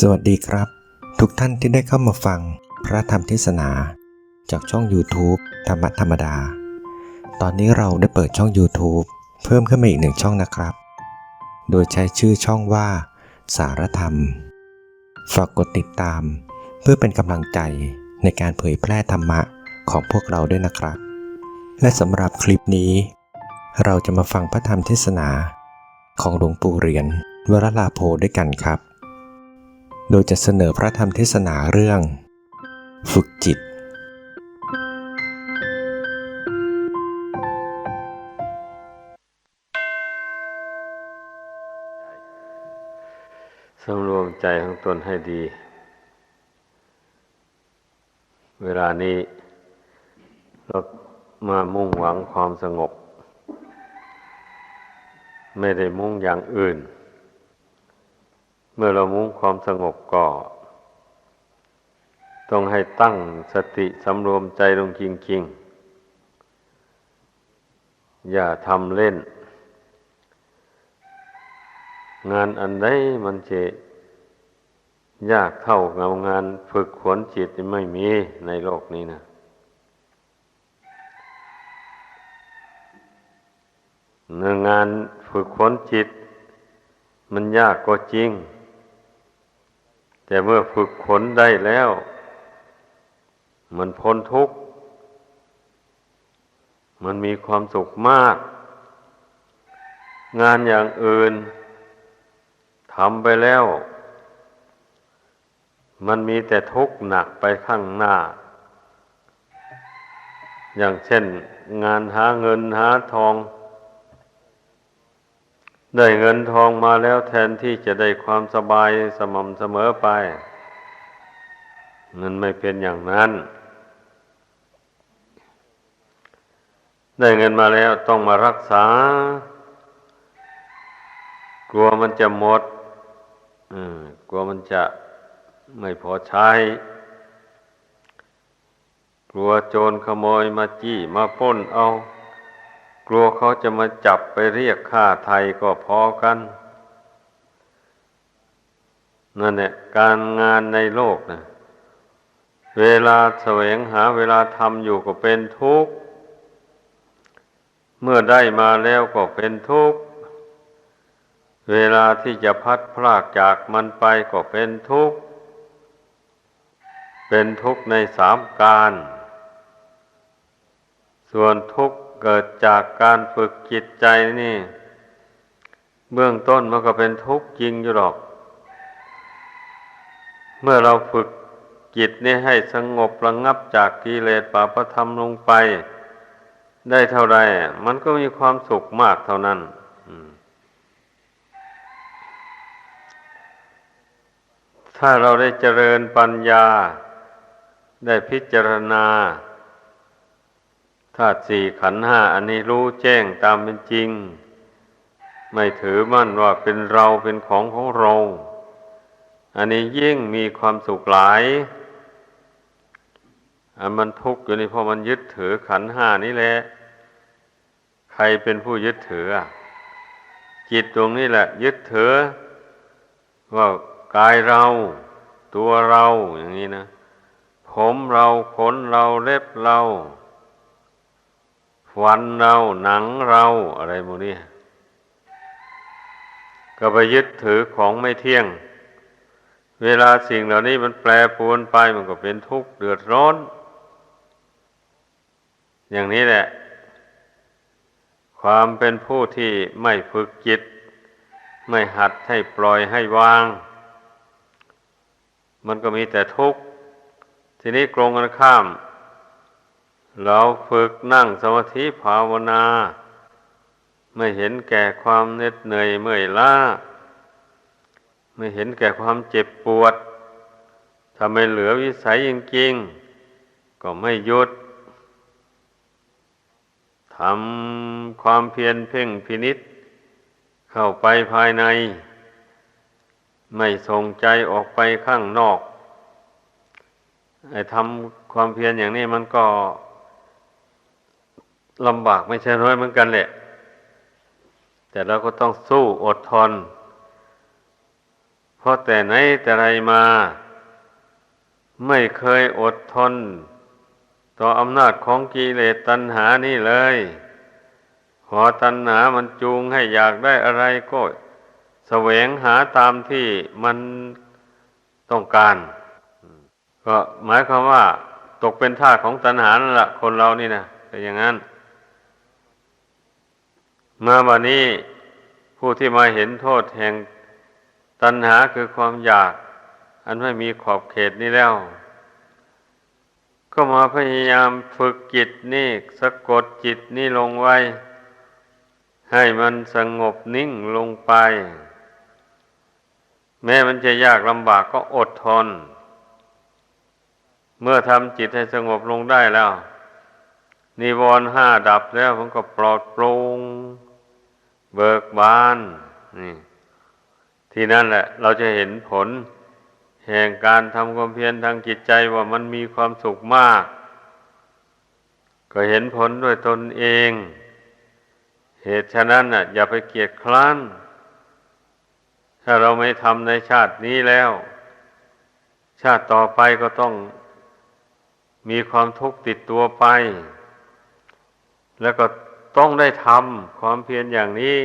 สวัสดีครับ ทุกท่านที่ได้เข้ามาฟังพระธรรมเทศนา จากช่อง YouTube ธรรมะธรรมดา ตอนนี้เราได้เปิดช่อง YouTube เพิ่มขึ้นมาอีกหนึ่งช่องนะครับ โดยใช้ชื่อช่องว่า สารธรรม ฝากกดติดตาม เพื่อเป็นกำลังใจในการเผยแพร่ธรรมะของพวกเราด้วยนะครับ และสำหรับคลิปนี้ เราจะมาฟังพระธรรมเทศนา ของหลวงปู่เหรียญวรลาโพด้วยกันครับ โดยจะเสนอพระธรรมเทศนาเรื่อง ฝึกจิต สำรวมใจของตนให้ดี เวลานี้เรามามุ่งหวังความสงบ ไม่ได้มุ่งอย่างอื่น เมื่อเรามุ่งความสงบก็ต้องให้ตั้งสติสำรวมใจลงจริง ๆ อย่าทำเล่น งานอันใดมันจะยากเท่ากับงานฝึกขวนจิตไม่มีในโลกนี้นะเนืองานฝึกขวนจิต มันยากก็จริง แต่เมื่อฝึกขนได้แล้ว มันพ้นทุกข์ มันมีความสุขมาก งานอย่างอื่นทำไปแล้ว มันมีแต่ทุกข์หนักไปข้างหน้า อย่างเช่น งานหาเงินหาทอง ได้เงินทองมาแล้วแทนที่จะได้ความสบายสม่ำเสมอไป มันไม่เป็นอย่างนั้น ได้เงินมาแล้วต้องมารักษา กลัวมันจะหมดกลัวมันจะไม่พอใช้ กลัวโจรขโมยมาจี้มาป้นเอา กลัวเขาจะมาจับไปเรียกค่าไทยก็พอกัน นั่นแหละการงานในโลกนะเวลาแสวงหาเวลาทำอยู่ก็เป็นทุกข์ เมื่อได้มาแล้วก็เป็นทุกข์ เวลาที่จะพัดพรากจากมันไปก็เป็นทุกข์ เป็นทุกข์ในสามการ ส่วนทุกข์ เกิดจากการฝึกจิตใจนี่ เบื้องต้นมันก็เป็นทุกข์จริงอยู่หรอก เมื่อเราฝึกจิตนี่ให้สงบระงงับจากกิเลสปาปธรรมลงไป ได้เท่าไรมันก็มีความสุขมากเท่านั้นถ้าเราได้เจริญปัญญา ได้พิจารณา ธาตุสี่ขันห้าอันนี้รู้แจ้งตามเป็นจริง ไม่ถือมั่นว่าเป็นเราเป็นของของเรา อันนี้ยิ่งมีความสุขหลายอันมันทุกข์อยู่นี่เพราะมันยึดถือขันห้านี่แหละ ใครเป็นผู้ยึดถืออะจิตตรงนี้แหละ ยึดถือ ว่ากายเรา ตัวเราอย่างนี้นะ ผมเราขนเราเล็บเรา ฟันเราหนังเราอะไรโมนี่ก็ไปยึดถือของไม่เที่ยง เวลาสิ่งเหล่านี้มันแปรปรวนไปมันก็เป็นทุกข์เดือดร้อน อย่างนี้แหละ ความเป็นผู้ที่ไม่ฝึกจิต ไม่หัดให้ปล่อยให้วาง มันก็มีแต่ทุกข์ ทีนี้กรงกันข้าม เราฝึกนั่งสมาธิภาวนา ไม่เห็นแก่ความเหน็ดเหนื่อยเมื่อยล้า ไม่เห็นแก่ความเจ็บปวดถ้าไม่เหลือวิสัยจริงๆก็ไม่หยุดทำความเพียรเพ่งพินิษเข้าไปภายใน ไม่ส่งใจออกไปข้างนอกไอ้ทำความเพียรอย่างนี้มันก็ ลำบากไม่ใช่น้อยเหมือนกันแหละ แต่เราก็ต้องสู้อดทน เพราะแต่ไหนแต่ไรมา ไม่เคยอดทน ต่ออำนาจของกิเลสตัณหานี่เลยพอตัณหามันจูงให้อยากได้อะไรก็แสวงหาตามที่มันต้องการ ก็หมายความว่า ตกเป็นทาสของตัณหานั่นแหละคนเรานี่นะแต่อย่างนั้น มาวันนี้ผู้ที่มาเห็นโทษแห่งตัณหาคือความอยาก อันไม่มีขอบเขตนี้แล้ว ก็มาพยายามฝึกจิตนี่สะกดจิตนี่ลงไว้ ให้มันสงบนิ่งลงไป แม้มันจะยากลำบากก็อดทน เมื่อทำจิตให้สงบลงได้แล้ว นิวรณ์ห้าดับแล้วมันก็ปลอดโปร่ง เบิกบานนี่ที่นั่นแหละ เราจะเห็นผล แห่งการทำความเพียรทางจิตใจว่ามันมีความสุขมาก ก็เห็นผลด้วยตนเอง เหตุฉะนั้นน่ะ อย่าไปเกียดคร้าน ถ้าเราไม่ทำในชาตินี้แล้ว ชาติต่อไปก็ต้องมีความทุกข์ติดตัวไป แล้วก็ ต้องได้ทำความเพียรอย่างนี้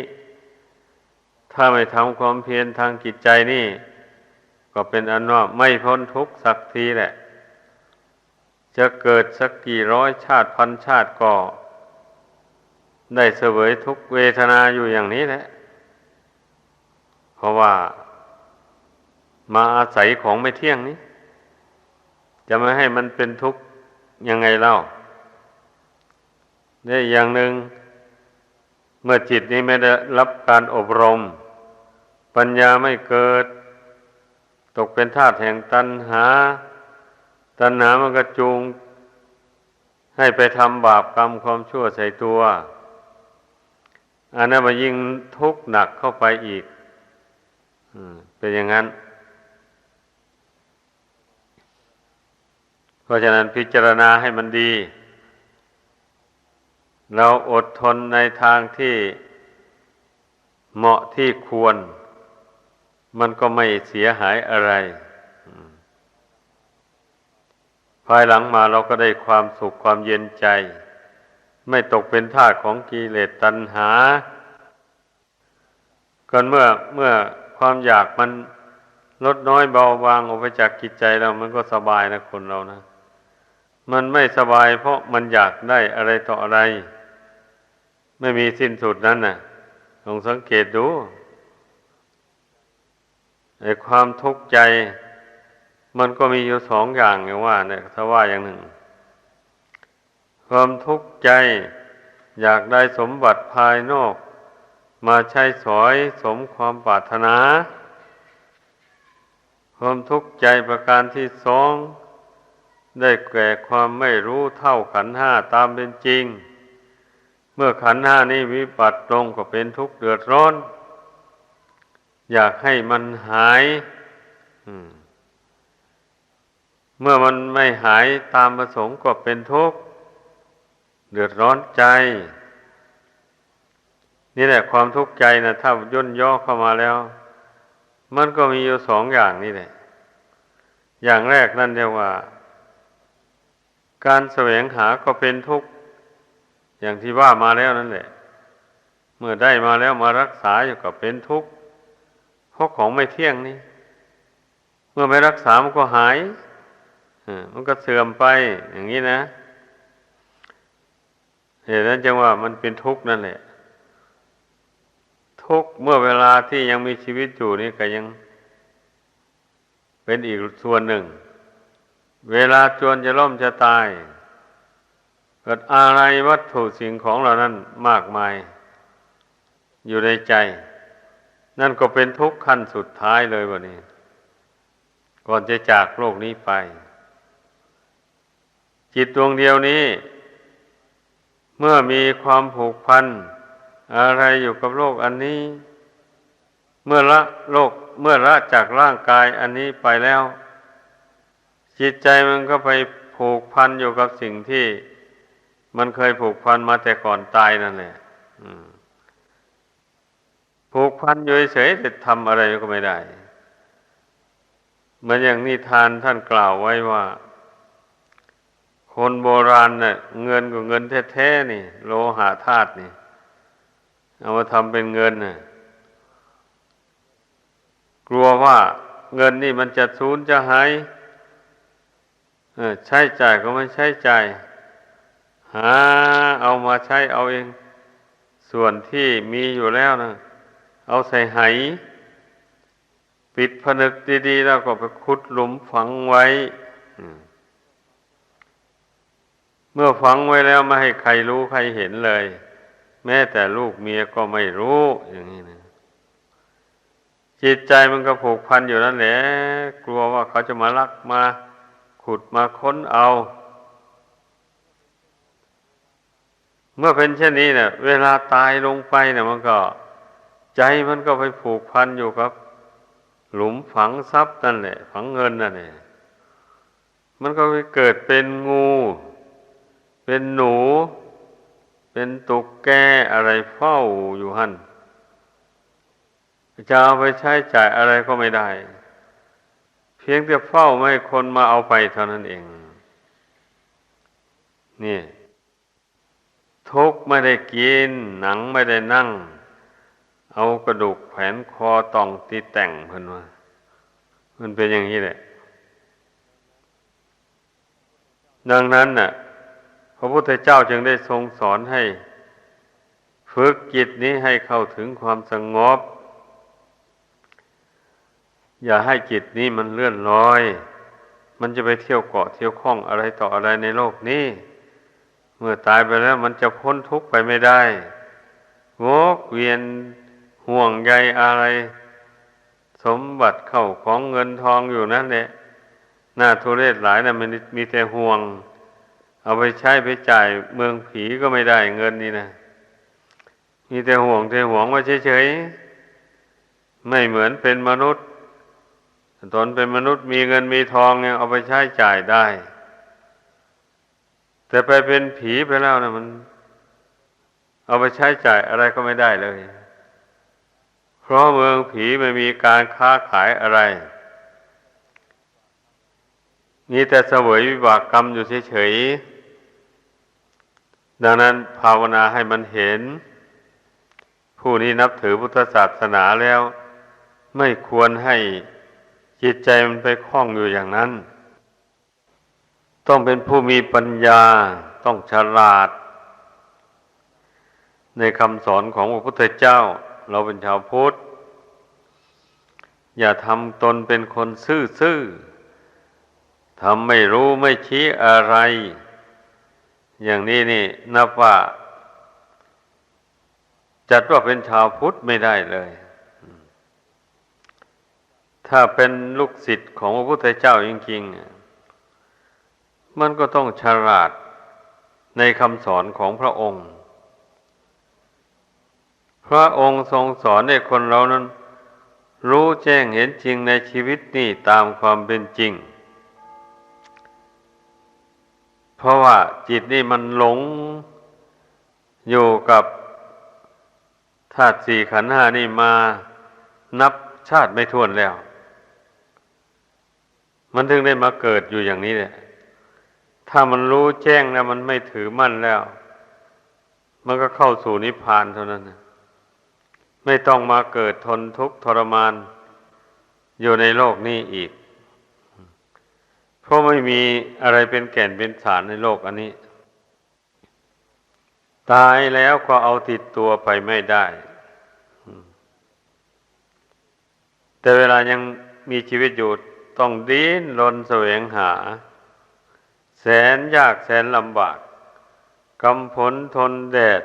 ถ้าไม่ทำความเพียรทางจิตใจนี่ ก็เป็นอันว่าไม่พ้นทุกข์สักทีแหละ จะเกิดสักกี่ร้อยชาติพันชาติก็ได้เสวยทุกเวทนาอยู่อย่างนี้แหละ เพราะว่ามาอาศัยของไม่เที่ยงนี้ จะไม่ให้มันเป็นทุกข์ยังไงเล่าได้อย่างหนึ่ง มื่อจิตนี้ไม่ได้รับการอบรม ปัญญาไม่เกิด ตกเป็นทาสแห่งตัณหา ตัณหามันก็จูง ให้ไปทำบาปกรรมความชั่วใส่ตัวอันนั้นมายิ่งทุกข์หนักเข้าไปอีกเป็นอย่างนั้น เพราะฉะนั้นพิจารณาให้มันดี เราอดทนในทางที่เหมาะที่ควร มันก็ไม่เสียหายอะไร ภายหลังมาเราก็ได้ความสุขความเย็นใจ ไม่ตกเป็นทาสของกิเลสตัณหาก่อนเมื่อเมื่อความอยากมันลดน้อยเบาบางออกไปจากกิจใจเรามันก็สบายนะคนเรานะ มันไม่สบายเพราะมันอยากได้อะไรต่ออะไร ไม่มีสิ้นสุดนั้นน่ะลองสังเกตดูไอ้ความทุกข์ใจ มันก็มีอยู่สองอย่างอย่างว่า เนี่ยถ้าว่าอย่างหนึ่ง ความทุกข์ใจอยากได้สมบัติภายนอก มาใช้สอยสมความปรารถนา ความทุกข์ใจประการที่สอง ได้แก่ความไม่รู้เท่าขันห้าตามเป็นจริง เมื่อขันห้านี้วิบัติลงก็เป็นทุกข์เดือดร้อน อยากให้มันหายเมื่อมันไม่หายตามประสงค์ก็เป็นทุกข์เดือดร้อนใจ นี่แหละความทุกข์ใจนะถ้าย่นย่อเข้ามาแล้ว มันก็มีอยู่สองอย่างนี่แหละ อย่างแรกนั่นเรียกว่า การแสวงหาก็เป็นทุกข์ อย่างที่ว่ามาแล้วนั่นแหละ เมื่อได้มาแล้วมารักษาอยู่ก็เป็นทุกข์เพราะของไม่เที่ยงนี่ เมื่อไม่รักษามันก็หายมันก็เสื่อมไปอย่างนี้นะเหตุนั้นจึงว่ามันเป็นทุกข์นั่นแหละ ทุกข์เมื่อเวลาที่ยังมีชีวิตอยู่นี่ก็ยัง เป็นอีกส่วนหนึ่ง เวลาจวนจะล่มจะตาย เกิดอะไรวัตถุสิ่งของเหล่านั้นมากมาย อยู่ในใจ นั่นก็เป็นทุกข์ขั้นสุดท้ายเลยวันนี้ ก่อนจะจากโลกนี้ไป จิตดวงเดียวนี้ เมื่อมีความผูกพัน อะไรอยู่กับโลกอันนี้ เมื่อละโลกเมื่อละจากร่างกายอันนี้ไปแล้ว จิตใจมันก็ไปผูกพันอยู่กับสิ่งที่ มันเคยผูกพันมาแต่ก่อนตายนั่นแหละผูกพันอยู่เฉยแต่ทำอะไรก็ไม่ได้เหมือนอย่างนิทานท่านกล่าวไว้ว่า คนโบราณเน่ะเงินกับเงินแท้ๆนี่ โลหะธาตุนี่ เอามาทำเป็นเงินน่ะกลัวว่าเงินนี่มันจะสูญจะหายใช้จ่ายก็ไม่ใช้จ่าย หาเอามาใช้เอาเอง ส่วนที่มีอยู่แล้วนะเอาใส่ไหปิดผนึกดีๆ แล้วก็ไปขุดหลุมฝังไว้ เมื่อฝังไว้แล้วไม่ให้ใครรู้ใครเห็นเลย แม้แต่ลูกเมียก็ไม่รู้อย่างนี้นะจิตใจมันก็ผูกพันอยู่นั่นแหละกลัวว่าเขาจะมาลักมา ขุดมาค้นเอา เมื่อเป็นเช่นนี้เนี่ย เวลาตายลงไปเนี่ยมันก็ ใจมันก็ไปผูกพันอยู่กับ หลุมฝังทรัพย์นั่นแหละ ฝังเงินนั่นแหละมันก็ไปเกิดเป็นงู เป็นหนู เป็นตุกแกอะไรเฝ้าอยู่หันจะเอาไปใช้จ่ายอะไรก็ไม่ได้ เพียงแต่เฝ้าไม่ให้คนมาเอาไปเท่านั้นเอง นี่ ทุกไม่ได้กิน หนังไม่ได้นั่ง เอากระดูกแขวนคอตองตีแต่งเพิ่นว่ามันเป็นอย่างนี้แหละ ดังนั้นน่ะ พระพุทธเจ้าจึงได้ทรงสอนให้ ฝึกจิตนี้ให้เข้าถึงความสงบ อย่าให้จิตนี้มันเลื่อนลอย มันจะไปเที่ยวเกาะเที่ยวข้องอะไรต่ออะไรในโลกนี้ เมื่อตายไปแล้วมันจะพ้นทุกข์ไปไม่ได้วกเวียนห่วงใยอะไร สมบัติเข้าของเงินทองอยู่นั่นแหละหน้าทุเรศหลายนะมันมีแต่ห่วง เอาไปใช้ไปจ่ายเมืองผีก็ไม่ได้เงินนี่นะมีแต่ห่วงแต่ห่วงว่าเฉยๆไม่เหมือนเป็นมนุษย์ตนเป็นมนุษย์มีเงินมีทองเนี่ยเอาไปใช้จ่ายได้ แต่ไปเป็นผีไปแล้วนะมัน เอาไปใช้จ่ายอะไรก็ไม่ได้เลย เพราะเมืองผีไม่มีการค้าขายอะไรมีแต่เสวยวิบากกรรมอยู่เฉยๆดังนั้นภาวนาให้มันเห็น ผู้นี้นับถือพุทธศาสนาแล้ว ไม่ควรให้จิตใจมันไปคล้องอยู่อย่างนั้น ต้องเป็นผู้มีปัญญาต้องฉลาด ในคำสอนของพระพุทธเจ้า เราเป็นชาวพุทธ อย่าทำตนเป็นคนซื่อๆทำไม่รู้ไม่ชี้อะไร อย่างนี้นี่นับว่า จัดว่าเป็นชาวพุทธไม่ได้เลย ถ้าเป็นลูกศิษย์ของพระพุทธเจ้าจริงๆ มันก็ต้องฉลาดในคำสอนของพระองค์ พระองค์ทรงสอนให้คนเรานั้น รู้แจ้งเห็นจริงในชีวิตนี่ตามความเป็นจริง เพราะว่าจิตนี่มันหลงอยู่กับธาตุสี่ขันธ์ห้านี่มานับชาติไม่ท้วนแล้ว มันถึงได้มาเกิดอยู่อย่างนี้เนี่ย ถ้ามันรู้แจ้งแล้วมันไม่ถือมั่นแล้ว มันก็เข้าสู่นิพพานเท่านั้นนะไม่ต้องมาเกิดทนทุกข์ทรมาน อยู่ในโลกนี้อีก เพราะไม่มีอะไรเป็นแก่นเป็นสารในโลกอันนี้ ตายแล้วก็เอาติดตัวไปไม่ได้ แต่เวลายังมีชีวิตอยู่ต้องดิ้นรนแสวงหา แสนยากแสนลำบากกำผลทนแดด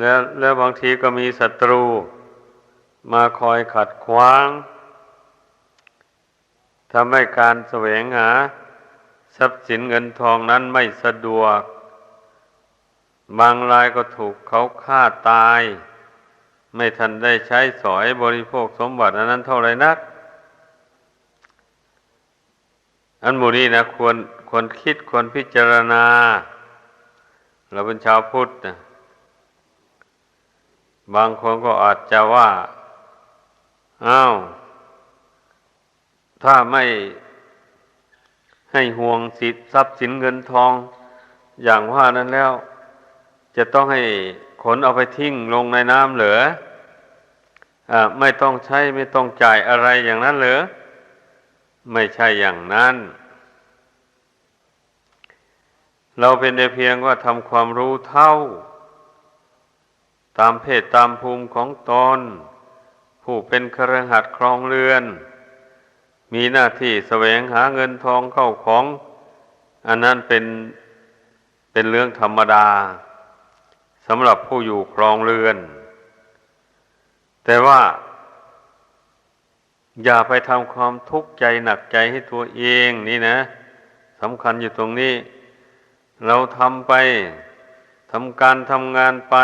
แล้วแล้วบางทีก็มีศัตรู มาคอยขัดขวางทำให้การแสวงหา ทรัพย์สินเงินทองนั้นไม่สะดวก บางรายก็ถูกเขาฆ่าตาย ไม่ทันได้ใช้สอยบริโภคสมบัติอันนั้นเท่าไรนัก อันหมูนี้นะควรควรคิดควรพิจารณา เราเป็นชาวพุทธนะบางคนก็อาจจะว่าอ้าวถ้าไม่ให้ห่วงสิทธิทรัพย์สินเงินทอง อย่างว่านั้นแล้ว จะต้องให้ขนเอาไปทิ้งลงในน้ำเหลืออาไม่ต้องใช้ไม่ต้องจ่ายอะไรอย่างนั้นเหรอ ไม่ใช่อย่างนั้น เราเป็นแต่เพียงว่าทำความรู้เท่า ตามเพศตามภูมิของตนผู้เป็นครหัสครองเรือน มีหน้าที่แสวงหาเงินทองเข้าของ อันนั้นเป็นเป็นเรื่องธรรมดาสำหรับผู้อยู่ครองเรือน แต่ว่า อย่าไปทำความทุกข์ใจหนักใจให้ตัวเองนี่นะสำคัญอยู่ตรงนี้ เราทำไปทำการทำงานไป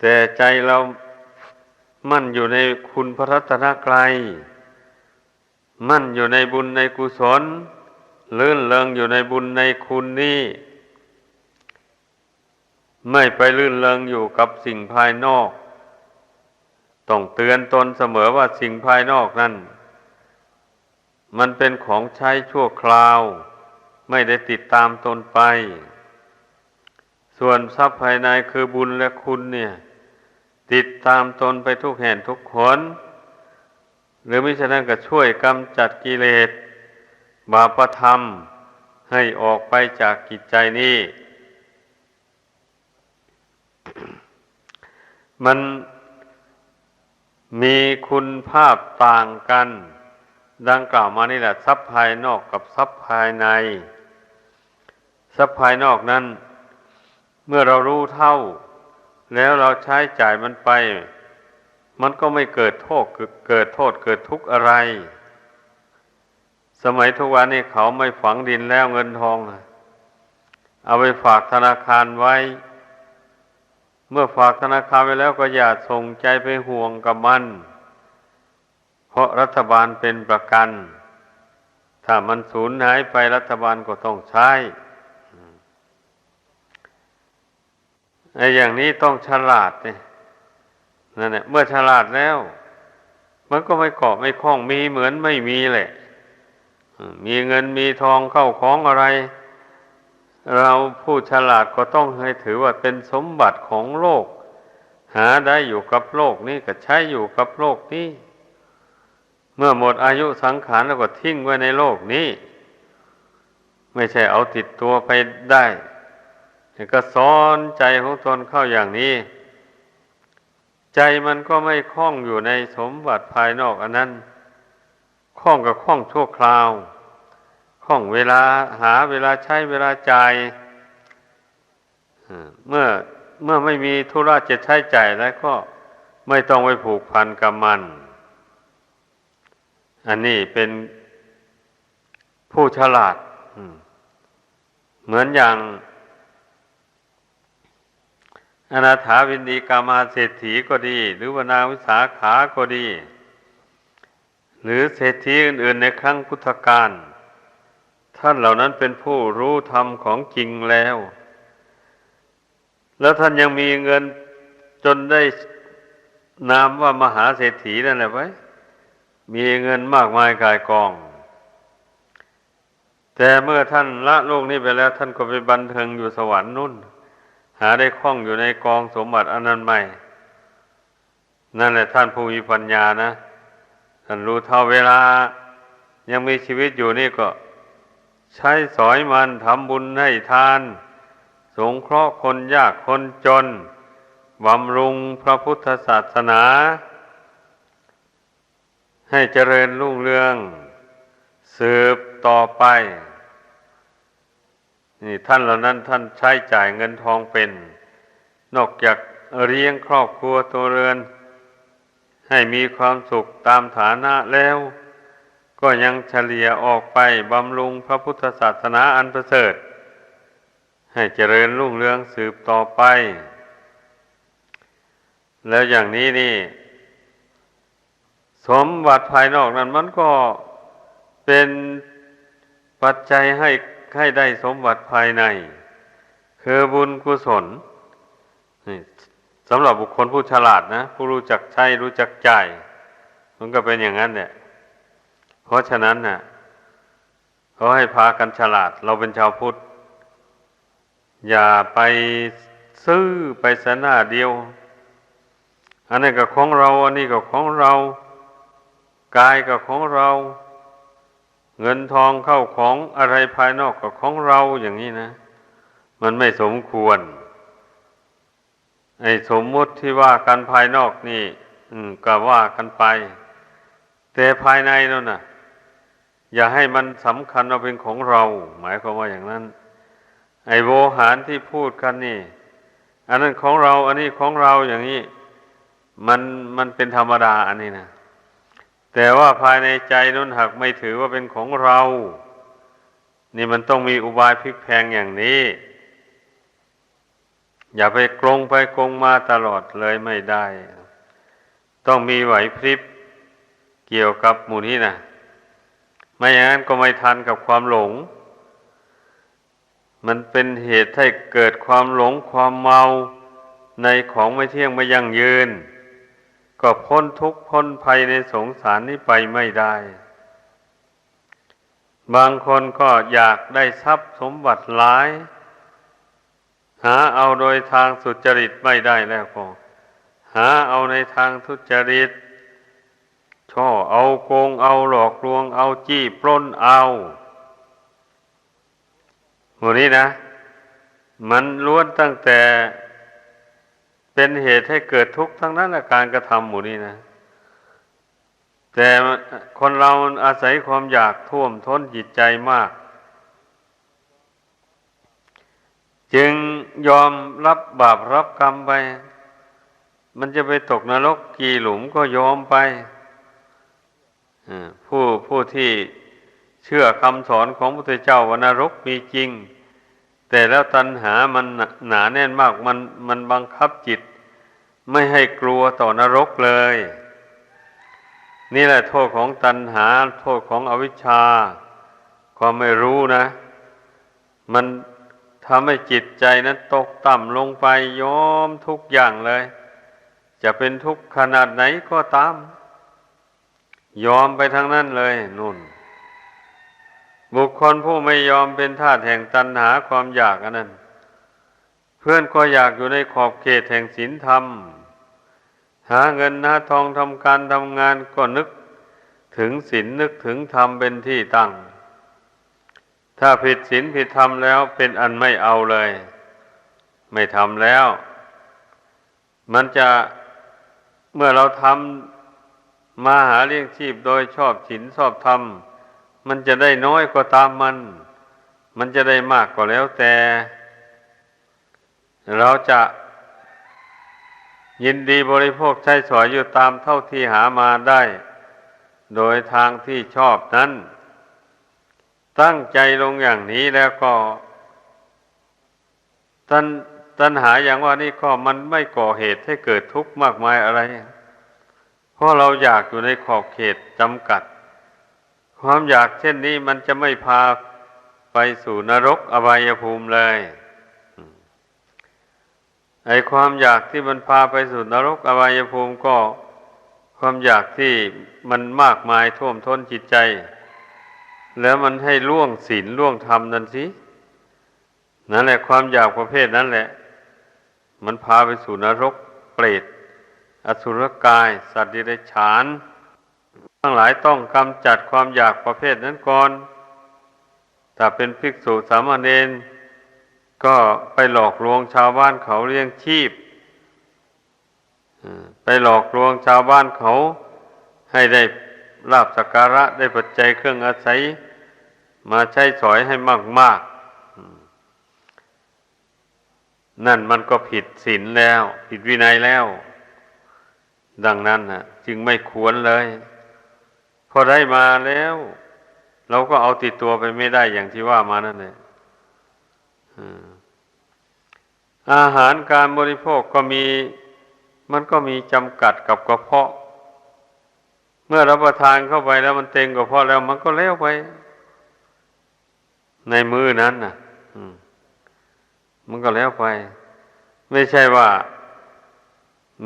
แต่ใจเรามั่นอยู่ในคุณพระรัตนกรัยมั่นอยู่ในบุญในกุศลเลื่นเริงอยู่ในบุญในคุณนี้ไม่ไปลื่นเริงอยู่กับสิ่งภายนอก ต้องเตือนตนเสมอว่าสิ่งภายนอกนั้น มันเป็นของใช้ชั่วคราว ไม่ได้ติดตามตนไป ส่วนทรัพย์ภายในคือบุญและคุณเนี่ย ติดตามตนไปทุกแห่งทุกคน หรือมิฉะนั้นก็ช่วยกำจัดกิเลส บาปธรรมให้ออกไปจากกิจใจนี้มัน มีคุณภาพต่างกัน ดังกล่าวมานี่แหละทรัพย์ภายนอกกับทรัพย์ภายใน ทรัพย์ภายนอกนั้น เมื่อเรารู้เท่า แล้วเราใช้จ่ายมันไป มันก็ไม่เกิดโทษเกิดโทษเกิดทุกข์อะไร สมัยทุกวันนี้เขาไม่ฝังดินแล้วเงินทองอะเอาไปฝากธนาคารไว้ เมื่อฝากธนาคารไว้แล้วก็อย่าส่งใจไปห่วงกับมัน เพราะรัฐบาลเป็นประกัน ถ้ามันสูญหายไปรัฐบาลก็ต้องใช้ไอ้อย่างนี้ต้องฉลาดเนี่ยนั่นแหละเมื่อฉลาดแล้ว มันก็ไม่เกาะไม่คล้องมีเหมือนไม่มีแหละมีเงินมีทองเข้าของอะไร เราผู้ฉลาดก็ต้องให้ถือว่าเป็นสมบัติของโลก หาได้อยู่กับโลกนี้ก็ใช้อยู่กับโลกนี้ เมื่อหมดอายุสังขารแล้วก็ทิ้งไว้ในโลกนี้ ไม่ใช่เอาติดตัวไปได้ก็สอนใจของตนเข้าอย่างนี้ ใจมันก็ไม่คล้องอยู่ในสมบัติภายนอกอันนั้นคล้องกับคล้องชั่วคราว คล้องเวลาหาเวลาใช้เวลาจ่ายเมื่อเมื่อไม่มีธุระจะใช้จ่ายแล้วก็ไม่ต้องไปผูกพันกับมัน อันนี้เป็นผู้ฉลาดเหมือนอย่างอนาถาวินดีกามาเศรษฐีก็ดี หรือวนาวิสาขาก็ดี หรือเศรษฐีอื่น ๆ ในครั้งพุทธกาล ท่านเหล่านั้นเป็นผู้รู้ธรรมของจริงแล้ว แล้วท่านยังมีเงินจนได้นามว่ามหาเศรษฐีนั่นแหละไว้ มีเงินมากมายกายกอง แต่เมื่อท่านละโลกนี้ไปแล้ว ท่านก็ไปบันเทิงอยู่สวรรค์นุ่น หาได้คล้องอยู่ในกองสมบัติอันนั้นใหม่ นั่นแหละท่านผู้มีปัญญานะ ท่านรู้เท่าเวลา ยังมีชีวิตอยู่นี่ก็ ใช้สอยมันทำบุญให้ทาน สงเคราะห์คนยากคนจนบำรุงพระพุทธศาสนา ให้เจริญรุ่งเรือง สืบต่อไป นี่ท่านเหล่านั้นท่านใช้จ่ายเงินทองเป็น นอกจากเลี้ยงครอบครัวตัวเรือน ให้มีความสุขตามฐานะแล้ว ก็ยังเฉลี่ยออกไปบำรุงพระพุทธศาสนาอันประเสริฐ ให้เจริญรุ่งเรืองสืบต่อไป แล้วอย่างนี้นี่ สมบัติภายนอกนั้นมันก็เป็นปัจจัยให้ให้ได้สมบัติภายใน คือบุญกุศลนี่สำหรับบุคคลผู้ฉลาดนะ ผู้รู้จักใช้รู้จักจ่ายมันก็เป็นอย่างนั้นเนี่ย เพราะฉะนั้นน่ะเขาให้พากันฉลาด เราเป็นชาวพุทธ อย่าไปซื้อไปสนาเดียว อันนี้ก็ของเรา อันนี้ก็ของเรา กายก็ของเรา เงินทองเข้าของอะไรภายนอกก็ของเราอย่างนี้นะ มันไม่สมควร ไอ้สมมุติที่ว่ากันภายนอกนี่ อืมก็ว่ากันไป แต่ภายในนั่นน่ะ อย่าให้มันสำคัญเอาเป็นของเรา หมายความว่าอย่างนั้น ไอ้โวหารที่พูดกันนี่ อันนั้นของเรา อันนี้ของเราอย่างนี้ มันมันเป็นธรรมดาอันนี้นะแต่ว่าภายในใจนั้นหากไม่ถือว่าเป็นของเรา นี่มันต้องมีอุบายพลิกแพงอย่างนี้ อย่าไปกรงไปกรงมาตลอดเลยไม่ได้ ต้องมีไหวพริบเกี่ยวกับหมู่นี้นะ ไม่อย่างนั้นก็ไม่ทันกับความหลง มันเป็นเหตุให้เกิดความหลงความเมาในของไม่เที่ยงไม่ยั่งยืน ก็พ้นทุกข์พ้นภัยในสงสารนี้ไปไม่ได้ บางคนก็อยากได้ทรัพย์สมบัติหลาย หาเอาโดยทางสุจริตไม่ได้แล้วก็หาเอาในทางทุจริต ช่อเอาโกงเอาหลอกลวงเอาจี้ปล้นเอาหมู่นี้นะ มันล้วนตั้งแต่เป็นเหตุให้เกิดทุกข์ทั้งนั้นการกระทำหมู่นี้นะ แต่คนเราอาศัยความอยากท่วมท้นจิตใจมาก จึงยอมรับบาปรับกรรมไป มันจะไปตกนรกกี่หลุมก็ยอมไป ผู้ผู้ที่เชื่อคำสอนของพระพุทธเจ้าว่านรกมีจริง แต่แล้วตัณหามันหนาแน่นมากมันมันบังคับจิต ไม่ให้กลัวต่อนรกเลย นี่แหละโทษของตัณหา โทษของอวิชชา ความไม่รู้นะ มันทำให้จิตใจนั้นตกต่ำลงไปยอมทุกอย่างเลย จะเป็นทุกข์ขนาดไหนก็ตาม ยอมไปทั้งนั้นเลยนุ่น บุคคลผู้ไม่ยอมเป็นทาสแห่งตัณหาความอยากอันนั้น เพื่อนก็อยากอยู่ในขอบเขตแห่งศีลธรรม หาเงินหาทองทำการทำงานก็นึกถึงศีลนึกถึงธรรมเป็นที่ตั้ง ถ้าผิดศีลผิดธรรมแล้วเป็นอันไม่เอาเลย ไม่ทำแล้ว มันจะเมื่อเราทำ มาหาเลี้ยงชีพโดยชอบศีลชอบธรรม มันจะได้น้อยก็ตามมัน มันจะได้มากก็แล้วแต่ เราจะยินดีบริโภคใช้สอยอยู่ตามเท่าที่หามาได้ โดยทางที่ชอบนั้น ตั้งใจลงอย่างนี้แล้วก็ตัณตัณหาอย่างว่านี่ก็มันไม่ก่อเหตุให้เกิดทุกข์มากมายอะไร เพราะเราอยากอยู่ในขอบเขตจำกัด ความอยากเช่นนี้มันจะไม่พาไปสู่นรกอบายภูมิเลยไอความอยากที่มันพาไปสู่นรกอบายภูมิก็ ความอยากที่มันมากมายท่วมท้นจิตใจ แล้วมันให้ล่วงศีลล่วงธรรมนั่นสินั่นแหละความอยากประเภทนั้นแหละ มันพาไปสู่นรกเปรต อสุรกาย สัตว์ดิเรกฉาน ทั้งหลายต้องกำจัดความอยากประเภทนั้นก่อน ถ้าเป็นภิกษุสามเณรก็ไปหลอกลวงชาวบ้านเขาเลี้ยงชีพ ไปหลอกลวงชาวบ้านเขา ให้ได้ลาบสักการะได้ปัจจัยเครื่องอาศัย มาใช้สอยให้มากมากนั่นมันก็ผิดศีลแล้ว ผิดวินัยแล้ว ดังนั้นนะจึงไม่ควรเลย พอได้มาแล้ว เราก็เอาติดตัวไปไม่ได้อย่างที่ว่ามานั่นเลยอาหารการบริโภคก็มี มันก็มีจำกัดกับกระเพาะ เมื่อรับประทานเข้าไปแล้วมันเต็งกระเพาะแล้วมันก็เลี้ยวไป ในมือนั้นน่ะมันก็แล้วไป ไม่ใช่ว่า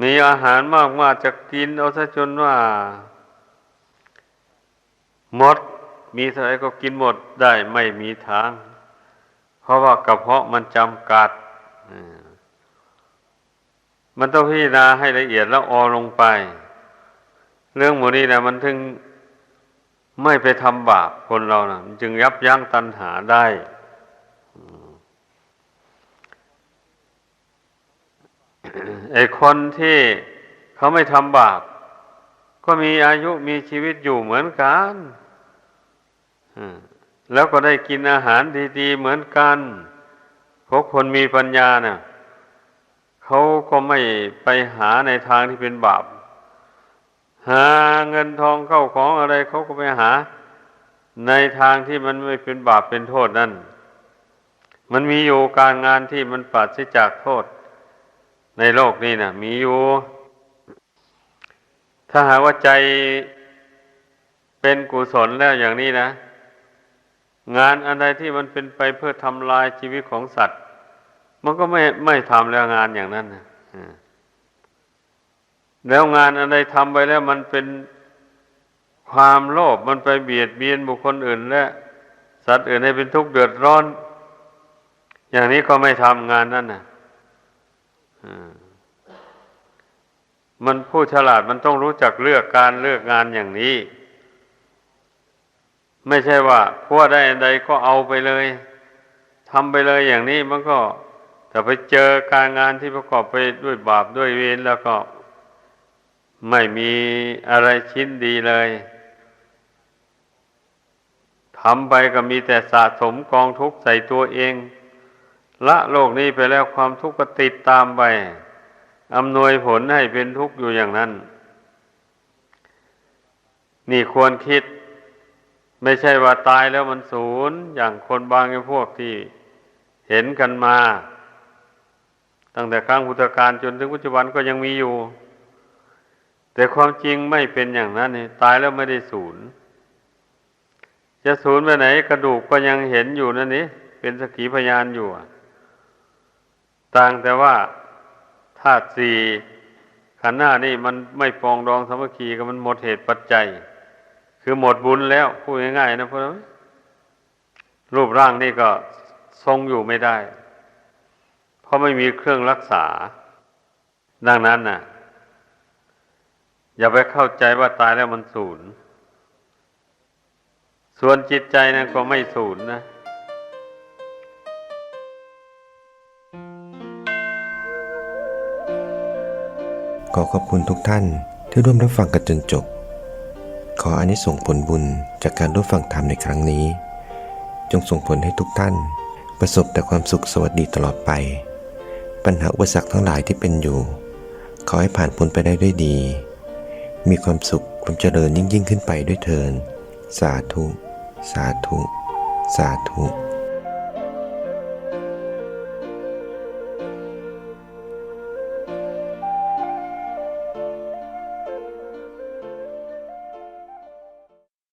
มีอาหารมากมาจะกินเอาซะจนว่าหมด มีเท่าไรก็กินหมดได้ไม่มีทาง เพราะว่ากระเพาะมันจำกัด มันต้องพิจารณาให้ละเอียดแล้วออลงไป เรื่องหมูนี้นะมันถึงไม่ไปทำบาปคนเรานะมันจึงยับยั้งตัณหาได้ ไอ้คนที่เขาไม่ทำบาป ก็มีอายุมีชีวิตอยู่เหมือนกันแล้วก็ได้กินอาหารดีๆเหมือนกันเพราะคนมีปัญญาเนี่ยเขาก็ไม่ไปหาในทางที่เป็นบาป หาเงินทองเข้าของอะไรเขาก็ไปหา ในทางที่มันไม่เป็นบาปเป็นโทษนั่น มันมีอยู่การงานที่มันปราศจากโทษ ในโลกนี้นะมีอยู่ ถ้าหากว่าใจเป็นกุศลแล้วอย่างนี้นะ งานอะไรที่มันเป็นไปเพื่อทำลายชีวิตของสัตว์ มันก็ไม่ไม่ทำแล้วงานอย่างนั้นนะแล้วงานอะไรทำไปแล้วมันเป็นความโลภมันไปเบียดเบียนบุคคลอื่น และ สัตว์อื่นให้เป็นทุกข์เดือดร้อน อย่างนี้ก็ไม่ทำงานนั่นนะอ่า มันผู้ฉลาดมันต้องรู้จักเลือกการเลือกงานอย่างนี้ ไม่ใช่ว่าพัวได้อันใดก็เอาไปเลยทำไปเลยอย่างนี้มันก็แต่ไปเจอการงานที่ประกอบไปด้วยบาปด้วยเวรแล้วก็ไม่มีอะไรชิ้นดีเลยทำไปก็มีแต่สะสมกองทุกข์ใส่ตัวเอง ละโลกนี้ไปแล้วความทุกข์ก็ติดตามไปอำนวยผลให้เป็นทุกข์อยู่อย่างนั้น นี่ควรคิด ไม่ใช่ว่าตายแล้วมันศูนย์อย่างคนบางพวกที่เห็นกันมา ตั้งแต่ครั้งพุทธกาลจนถึงปัจจุบันก็ยังมีอยู่ แต่ความจริงไม่เป็นอย่างนั้นนี่ตายแล้วไม่ได้ศูนย์จะศูนย์ไปไหน กระดูกก็ยังเห็นอยู่นั่นนี่เป็นสกีพยานอยู่อะ ต่างแต่ว่าธาตุสี่ขันธ์หน้านี่มันไม่ปองดองสามัคคีกันมันหมดเหตุปัจจัย คือหมดบุญแล้วพูดง่ายๆนะพวกเรารูปร่างนี่ก็ทรงอยู่ไม่ได้ เพราะไม่มีเครื่องรักษา ดังนั้นน่ะ อย่าไปเข้าใจว่าตายแล้วมันสูญส่วนจิตใจนั้นก็ไม่สูญนะ ขอขอบคุณทุกท่านที่ร่วมรับฟังกันจนจบ ขออานิสงส์ผลบุญจากการร่วมฟังธรรมในครั้งนี้ จงส่งผลให้ทุกท่าน ประสบแต่ความสุขสวัสดีตลอดไป ปัญหาอุปสรรคทั้งหลายที่เป็นอยู่ ขอให้ผ่านพ้นไปได้ด้วยดี มีความสุขความเจริญยิ่งยิ่งขึ้นไปด้วยเถินสาธุ สาธุ สาธุ